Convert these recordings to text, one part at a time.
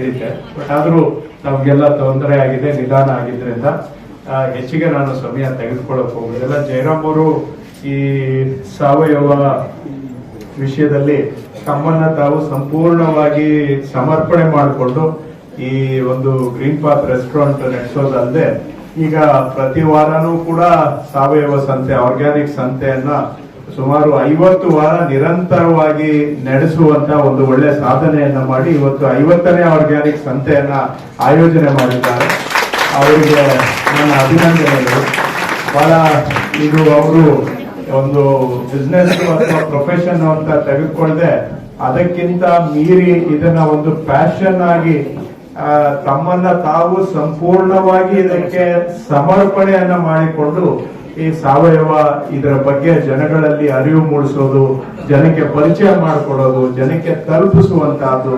ಹೇಳಿದ್ದೆ. ಬಟ್ ಆದ್ರೂ ನಮ್ಗೆಲ್ಲ ತೊಂದರೆ ಆಗಿದೆ, ನಿಧಾನ ಆಗಿದ್ದರಿಂದ ಹೆಚ್ಚಿಗೆ ನಾನು ಸಮಯ ತೆಗೆದುಕೊಳ್ಳಕ್ ಹೋಗುದಿಲ್ಲ. ಜಯರಾಮ್ ಅವರು ಈ ಸಾವಯವ ವಿಷಯದಲ್ಲಿ ತಮ್ಮನ್ನ ತಾವು ಸಂಪೂರ್ಣವಾಗಿ ಸಮರ್ಪಣೆ ಮಾಡಿಕೊಂಡು ಈ ಒಂದು ಗ್ರೀನ್ ಪಾತ್ ರೆಸ್ಟೋರೆಂಟ್ ನಡೆಸೋದಲ್ಲದೆ ಈಗ ಪ್ರತಿ ವಾರನೂ ಕೂಡ ಸಾವಯವ ಸಂತೆ, ಆರ್ಗ್ಯಾನಿಕ್ ಸಂತೆಯನ್ನ ಸುಮಾರು ಐವತ್ತು ವಾರ ನಿರಂತರವಾಗಿ ನಡೆಸುವಂತ ಒಂದು ಒಳ್ಳೆ ಸಾಧನೆಯನ್ನ ಮಾಡಿ ಇವತ್ತು ಐವತ್ತನೇ ಆರ್ಗ್ಯಾನಿಕ್ ಸಂತೆಯನ್ನ ಆಯೋಜನೆ ಮಾಡಿದ್ದಾರೆ. ಅವರಿಗೆ ನನ್ನ ಅಭಿನಂದನೆಗಳು. ಬಹಳ ಇದು ಅವರು ಒಂದು ಬಿಸ್ನೆಸ್ ಅಥವಾ ಪ್ರೊಫೆಷನ್ ಅಂತ ತೆಗೆದುಕೊಳ್ಳದೆ ಅದಕ್ಕಿಂತ ಮೀರಿ ಇದನ್ನ ಒಂದು ಪ್ಯಾಷನ್ ಆಗಿ ತಮ್ಮನ್ನ ತಾವು ಸಂಪೂರ್ಣವಾಗಿ ಇದಕ್ಕೆ ಸಮರ್ಪಣೆಯನ್ನ ಮಾಡಿಕೊಂಡು ಈ ಸಾವಯವ ಇದರ ಬಗ್ಗೆ ಜನಗಳಲ್ಲಿ ಅರಿವು ಮೂಡಿಸೋದು, ಜನಕ್ಕೆ ಪರಿಚಯ ಮಾಡಿಕೊಡೋದು, ಜನಕ್ಕೆ ತಲುಪಿಸುವಂತಹದ್ದು,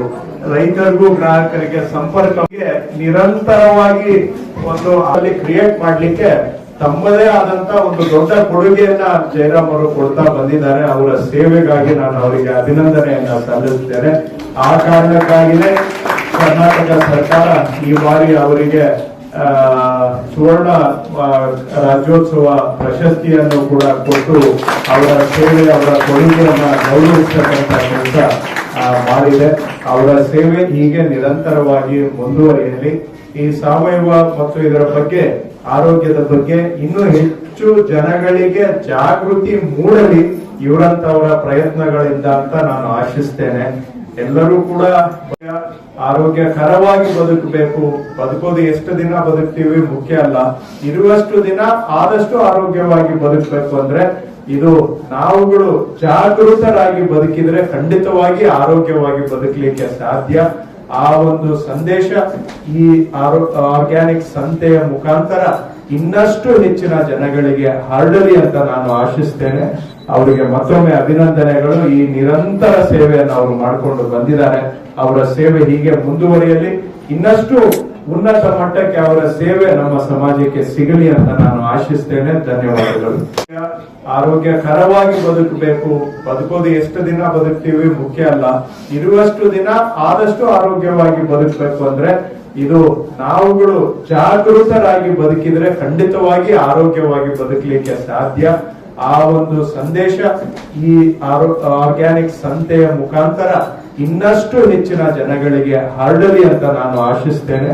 ರೈತರಿಗೂ ಗ್ರಾಹಕರಿಗೆ ಸಂಪರ್ಕಕ್ಕೆ ನಿರಂತರವಾಗಿ ಒಂದು ಅಲ್ಲಿ ಕ್ರಿಯೇಟ್ ಮಾಡಲಿಕ್ಕೆ ತಮ್ಮದೇ ಆದಂತ ಒಂದು ದೊಡ್ಡ ಕೊಡುಗೆಯನ್ನ ಜಯರಾಮ್ ಅವರು ಕೊಡ್ತಾ ಬಂದಿದ್ದಾರೆ. ಅವರ ಸೇವೆಗಾಗಿ ನಾನು ಅವರಿಗೆ ಅಭಿನಂದನೆಯನ್ನ ಸಲ್ಲಿಸುತ್ತೇನೆ. ಆ ಕಾರಣಕ್ಕಾಗಿಯೇ ಕರ್ನಾಟಕ ಸರ್ಕಾರ ಈ ಬಾರಿ ಅವರಿಗೆ ಸುವರ್ಣ ರಾಜ್ಯೋತ್ಸವ ಪ್ರಶಸ್ತಿಯನ್ನು ಕೂಡ ಕೊಟ್ಟು ಅವರ ಸೇವೆ ಅವರ ಕೊಡುಗೆಯನ್ನು ಗೌರವಿಸತಕ್ಕಂಥ ಕೆಲಸ ಮಾಡಿದೆ. ಅವರ ಸೇವೆ ಹೀಗೆ ನಿರಂತರವಾಗಿ ಮುಂದುವರಿಯಲಿ. ಈ ಸಾವಯವ ಮತ್ತು ಇದರ ಬಗ್ಗೆ, ಆರೋಗ್ಯದ ಬಗ್ಗೆ ಇನ್ನೂ ಹೆಚ್ಚು ಜನಗಳಿಗೆ ಜಾಗೃತಿ ಮೂಡಲಿ ಇವರಂತವರ ಪ್ರಯತ್ನಗಳಿಂದ ಅಂತ ನಾನು ಆಶಿಸ್ತೇನೆ. ಎಲ್ಲರೂ ಕೂಡ ಆರೋಗ್ಯಕರವಾಗಿ ಬದುಕಬೇಕು. ಬದುಕೋದು ಎಷ್ಟು ದಿನ ಬದುಕ್ತೀವಿ ಮುಖ್ಯ ಅಲ್ಲ. ಇರುವಷ್ಟು ದಿನ ಆದಷ್ಟು ಆರೋಗ್ಯವಾಗಿ ಬದುಕಬೇಕು ಅಂದ್ರೆ ಇದು ನಾವುಗಳು ಜಾಗೃತರಾಗಿ ಬದುಕಿದ್ರೆ ಖಂಡಿತವಾಗಿ ಆರೋಗ್ಯವಾಗಿ ಬದುಕಲಿಕ್ಕೆ ಸಾಧ್ಯ. ಆ ಒಂದು ಸಂದೇಶ ಈ ಆರ್ಗ್ಯಾನಿಕ್ ಸಂತೆಯ ಮುಖಾಂತರ ಇನ್ನಷ್ಟು ಹೆಚ್ಚಿನ ಜನಗಳಿಗೆ ಹರಡಲಿ ಅಂತ ನಾನು ಆಶಿಸ್ತೇನೆ. ಅವರಿಗೆ ಮತ್ತೊಮ್ಮೆ ಅಭಿನಂದನೆಗಳು. ಈ ನಿರಂತರ ಸೇವೆಯನ್ನು ಅವರು ಮಾಡಿಕೊಂಡು ಬಂದಿದ್ದಾರೆ. ಅವರ ಸೇವೆ ಹೀಗೆ ಮುಂದುವರಿಯಲಿ. ಇನ್ನಷ್ಟು ಉನ್ನತ ಮಟ್ಟಕ್ಕೆ ಅವರ ಸೇವೆ ನಮ್ಮ ಸಮಾಜಕ್ಕೆ ಸಿಗಲಿ ಅಂತ ನಾನು ಆಶಿಸ್ತೇನೆ, ಧನ್ಯವಾದಗಳು. ಆರೋಗ್ಯಕರವಾಗಿ ಬದುಕಬೇಕು. ಬದುಕೋದು ಎಷ್ಟು ದಿನ ಬದುಕ್ತೀವಿ ಮುಖ್ಯ ಅಲ್ಲ. ಇರುವಷ್ಟು ದಿನ ಆದಷ್ಟು ಆರೋಗ್ಯವಾಗಿ ಬದುಕಬೇಕು ಅಂದ್ರೆ ಇದು ನಾವುಗಳು ಜಾಗೃತರಾಗಿ ಬದುಕಿದ್ರೆ ಖಂಡಿತವಾಗಿ ಆರೋಗ್ಯವಾಗಿ ಬದುಕಲಿಕ್ಕೆ ಸಾಧ್ಯ. ಆ ಒಂದು ಸಂದೇಶ ಈ ಆರ್ಗ್ಯಾನಿಕ್ ಸಂತೆಯ ಮುಖಾಂತರ ಇನ್ನಷ್ಟು ಹೆಚ್ಚಿನ ಜನಗಳಿಗೆ ಹರಡಲಿ ಅಂತ ನಾನು ಆಶಿಸ್ತೇನೆ.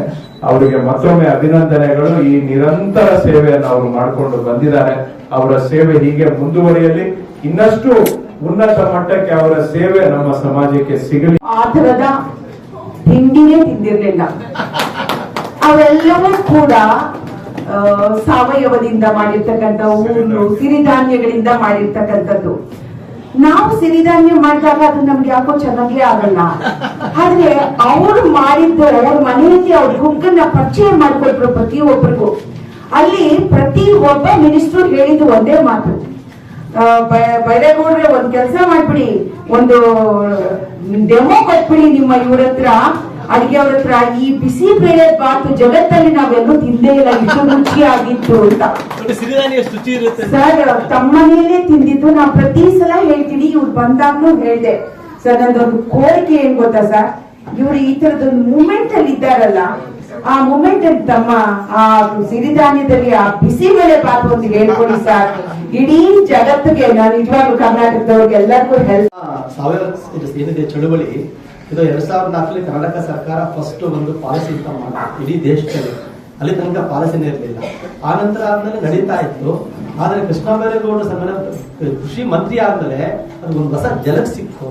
ಅವರಿಗೆ ಮತ್ತೊಮ್ಮೆ ಅಭಿನಂದನೆಗಳು. ಈ ನಿರಂತರ ಸೇವೆಯನ್ನು ಅವರು ಮಾಡಿಕೊಂಡು ಬಂದಿದ್ದಾರೆ. ಅವರ ಸೇವೆ ಹೀಗೆ ಮುಂದುವರಿಯಲಿ. ಇನ್ನಷ್ಟು ಉನ್ನತ ಮಟ್ಟಕ್ಕೆ ಅವರ ಸೇವೆ ನಮ್ಮ ಸಮಾಜಕ್ಕೆ ಸಿಗಲಿ. ಆ ತರದ ತಿಂಡಿನೇ ತಿಂದಿರಲಿಲ್ಲ. ಅವೆಲ್ಲವೂ ಕೂಡ ಸಾವಯವದಿಂದ ಮಾಡಿರ್ತಕ್ಕಂಥ ಹೂವು ಸಿರಿಧಾನ್ಯಗಳಿಂದ ಮಾಡಿರ್ತಕ್ಕಂಥದ್ದು. ನಾವು ಸಿರಿಧಾನ್ಯ ಮಾಡಿದಾಗ ಅದು ನಮ್ಗೆ ಯಾಕೋ ಚೆನ್ನಾಗೇ ಆಗಲ್ಲ. ಆದ್ರೆ ಅವ್ರು ಮಾಡಿದ್ದು ಅವ್ರ ಮನೆಯಲ್ಲಿ ಅವ್ರ ಗುಂಪನ್ನ ಪರಿಚಯ ಪ್ರತಿ ಪ್ರತಿಯೊಬ್ಬರಿಗೂ ಅಲ್ಲಿ ಪ್ರತಿ ಒಬ್ಬ ಮಿನಿಸ್ಟ್ರು ಹೇಳಿದ್ದು ಒಂದೇ ಮಾತು. ಬೈರೇಗೌಡ್ರೆ ಒಂದ್ ಕೆಲಸ ಮಾಡ್ಬಿಡಿ, ಒಂದು, ಡೆಮೋ ಕೊಟ್ಬಿಡಿ ನಿಮ್ಮ ಇವ್ರ ಹತ್ರ. ಅಡಿಗೆ ಅವ್ರ ಹತ್ರ ಈ ಬಿಸಿ ಬೇಳೆ ಬಾತು ಜಗತ್ತಲ್ಲಿ ನಾವೆಲ್ಲೂ ತಿಂದೇ ಇಲ್ಲ ಇಷ್ಟು ರುಚಿಯಾಗಿತ್ತು ಅಂತ. ಸರ್ ತಮ್ಮನೇಲೆ ತಿಂದಿದ್ದು ನಾ ಪ್ರತಿ ಸಲ ಹೇಳ್ತೀನಿ ಇವ್ರು ಬಂದಾಗ್ಲೂ ಹೇಳ್ದೆ. ಸರ್ ನಂದೊಂದು ಕೋರಿಕೆ ಏನ್ ಗೊತ್ತಾ ಸರ್? ಇವ್ರು ಈ ತರದೊಂದು ಮೂಮೆಂಟ್ ಅಲ್ಲಿ ಇದ್ದಾರಲ್ಲ ಆ ಮೂಮೆಂಟ್ ಅಲ್ಲಿ ತಮ್ಮ ಆ ಸಿರಿಧಾನ್ಯದಲ್ಲಿ ಆ ಬಿಸಿ ಬೇಳೆ ಬಾತ್ ಅಂತ ಹೇಳ್ಕೊಡಿ ಸರ್. ಇಡೀ ಜಗತ್ತಿಗೆ ನಾನು ನಿಜವಾಗ್ಲೂ ಕರ್ನಾಟಕದವ್ರಿಗೆ ಎಲ್ಲರಿಗೂ ಹೆಲ್ಪ್ ಏನಿದೆ ಚಳುವಳಿ ಇದು ಎರಡ್ ಸಾವಿರದ ನಾಲ್ಕರಲ್ಲಿ ಕರ್ನಾಟಕ ಸರ್ಕಾರ ಫಸ್ಟ್ ಒಂದು ಪಾಲಿಸಿ ಅಂತ ಮಾಡಿದೆ ಇಡೀ ದೇಶದಲ್ಲಿ. ಅಲ್ಲಿ ತನಕ ಪಾಲಿಸಿನೇ ಇರಲಿಲ್ಲ. ಆ ನಂತರ ಆದ್ಮೇಲೆ ನಡೀತಾ ಇತ್ತು. ಆದರೆ ಕೃಷ್ಣ ಬೈರೇಗೌಡ ಸನ್ಮಾನ ಕೃಷಿ ಮಂತ್ರಿ ಆದ್ಮೇಲೆ ಅದು ಒಂದು ಹೊಸ ಜಲಕ್ ಸಿಕ್ಕು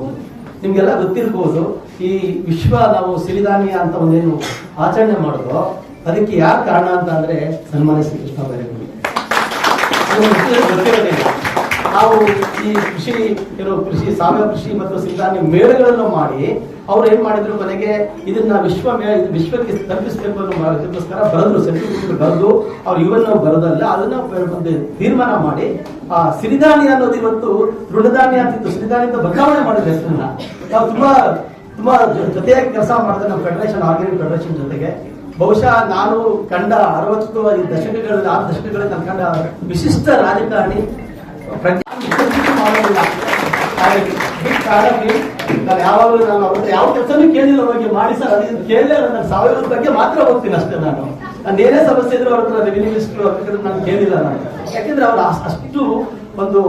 ನಿಮ್ಗೆಲ್ಲ ಗೊತ್ತಿರ್ಬೋದು, ಈ ವಿಶ್ವ ನಾವು ಸಿರಿಧಾನ್ಯ ಅಂತ ಒಂದೇನು ಆಚರಣೆ ಮಾಡೋದು ಅದಕ್ಕೆ ಯಾರು ಕಾರಣ ಅಂತ ಅಂದ್ರೆ ಸನ್ಮಾನ್ಯ ಶ್ರೀ ಕೃಷ್ಣ ಬೈರೇಗೌಡ. ಗೊತ್ತಿರೋದಿಲ್ಲ ನಾವು ಈ ಕೃಷಿ ಇರೋ ಕೃಷಿ, ಸಾವಯವ ಕೃಷಿ ಮತ್ತು ಸಿರಿಧಾನ್ಯ ಮೇಳಗಳನ್ನು ಮಾಡಿ, ಅವ್ರು ಏನ್ ಮಾಡಿದ್ರು ಮನೆಗೆ, ಇದನ್ನ ವಿಶ್ವ ವಿಶ್ವಕ್ಕೆ ತಲುಪಿಸಬೇಕು ಅನ್ನೋ ಮಾ- ಇದಕ್ಕೋಸ್ಕರ ಬರೆದ್ರು ಸರ್ಟಿಫಿಕೇಟ್ ಬರೆದು ಅವ್ರು ಇವನ್ನ ಬರೋದಲ್ಲ, ಅದನ್ನ ಒಂದು ತೀರ್ಮಾನ ಮಾಡಿ, ಆ ಸಿರಿಧಾನ್ಯ ಅನ್ನೋದು ಇವತ್ತು ತೃಣಧಾನ್ಯ ಅಂತಿತ್ತು ಸಿರಿಧಾನ್ಯದ ಬದಲಾವಣೆ ಮಾಡಿದ್ರು ಹೆಸರನ್ನ. ನಾವು ತುಂಬಾ ತುಂಬಾ ಜೊತೆಯಾಗಿ ಕೆಲಸ ಮಾಡಿದ್ರೆ ನಮ್ಮ ಫೆಡರೇಷನ್ ಆರ್ಗ್ಯಾನಿಕ್ ಫೆಡರೇಷನ್ ಜೊತೆಗೆ. ಬಹುಶಃ ನಾನು ಕಂಡ ಅರವತ್ತು ದಶಕಗಳಲ್ಲಿ, ಆರು ದಶಕಗಳಲ್ಲಿ ನಾನು ಕಂಡ ವಿಶಿಷ್ಟ ರಾಜಕಾರಣಿ ಪ್ರಜ್ಞೆ ಮಾಡೋದಿಲ್ಲ him. ನಾನು ಯಾವಾಗಲೂ ನಾನು ಅವ್ರ ಯಾವ ಕೆಲಸನೂ ಕೇಳಿಲ್ಲ ಬಗ್ಗೆ ಮಾಡಿ ಸರ್ ಅದನ್ನು ಕೇಳಲೇ ನನ್ನ ಸಾವಿರದ ಬಗ್ಗೆ ಮಾತ್ರ ಹೋಗ್ತೀನಿ ಅಷ್ಟೇ ನಾನು. ನಾನು ಏನೇ ಸಮಸ್ಯೆ ಇದ್ರೆ ಅವ್ರ ಹತ್ರ ರೆವಿನ್ಯೂ ಮಿನಿಸ್ಟರ್ ನಾನು ಕೇಳಿಲ್ಲ ನಾನು. ಯಾಕೆಂದ್ರೆ ಅವ್ರು ಅಷ್ಟ್- ಒಂದು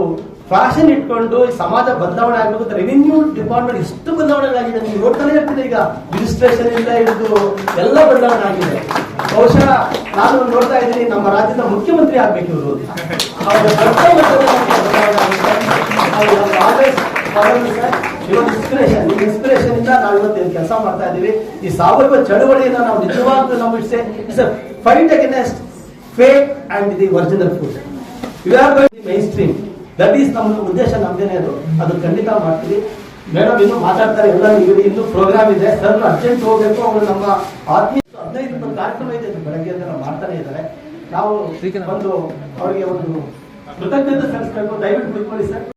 ಫ್ಯಾಷನ್ ಇಟ್ಕೊಂಡು ಸಮಾಜ ಬದಲಾವಣೆ ಆಗಬೇಕು ರೆವಿನ್ಯೂ ಡಿಪಾರ್ಟ್ಮೆಂಟ್ ಎಷ್ಟು ಬದಲಾವಣೆ ಆಗಿದೆ, ನೀವು ನೋಡ್ತಾನೆ ಇರ್ತೀರಿ ಈಗ. ರಿಜಿಸ್ಟ್ರೇಷನ್ ಇಂದ ಹಿಡಿದು ಎಲ್ಲ ಬದಲಾವಣೆ ಆಗಿದೆ. ಬಹುಶಃ ನಾನು ನೋಡ್ತಾ ಇದ್ದೀನಿ ನಮ್ಮ ರಾಜ್ಯದ ಮುಖ್ಯಮಂತ್ರಿ ಆಗ್ಬೇಕು ಇವರು. ಅವ್ರ ಆಲ್ವೇಸ್ ಇನ್ಸ್ಪಿರೇಷನ್ ಇನ್ಸ್ಪಿರೇಷನ್ ಇಂದ ನಾವು ಇವತ್ತು ಕೆಲಸ ಮಾಡ್ತಾ ಇದ್ದೀವಿ. ಈ ಸಾವಯವ ಚಳವಳಿಯನ್ನ ನಾವು ನಿಜವಾಗ್ಲೂ ನಾವು it's it's fight against fake and the original food you are going mainstream that is ನಮ್ಮ ಉದ್ದೇಶ ನಮ್ದೇನೆ ಅದು. ಅದು ಖಂಡಿತ ಮಾಡ್ತೀವಿ. ಮೇಡಮ್ ಇನ್ನು ಮಾತಾಡ್ತಾರೆ ಎಲ್ಲ ಇವರು ಇನ್ನು ಪ್ರೋಗ್ರಾಮ್ ಇದೆ. ಸರ್ ಅರ್ಜೆಂಟ್ ಹೋಗ್ಬೇಕು ಅವರು ನಮ್ಮ ಆತ್ಮೀಯ ಹದಿನೈದು ಇಪ್ಪತ್ತು ಕಾರ್ಯಕ್ರಮ ಇದೆ ಬೆಳಗ್ಗೆ ನಾವು ಮಾಡ್ತಾನೆ ಇದ್ದಾರೆ. ನಾವು ಒಂದು ಅವರಿಗೆ ಒಂದು ಕೃತಜ್ಞತೆ ಸಲ್ಲಿಸಬೇಕು. ದಯವಿಟ್ಟು ಬಿಟ್ಕೊಳ್ಳಿ ಸರ್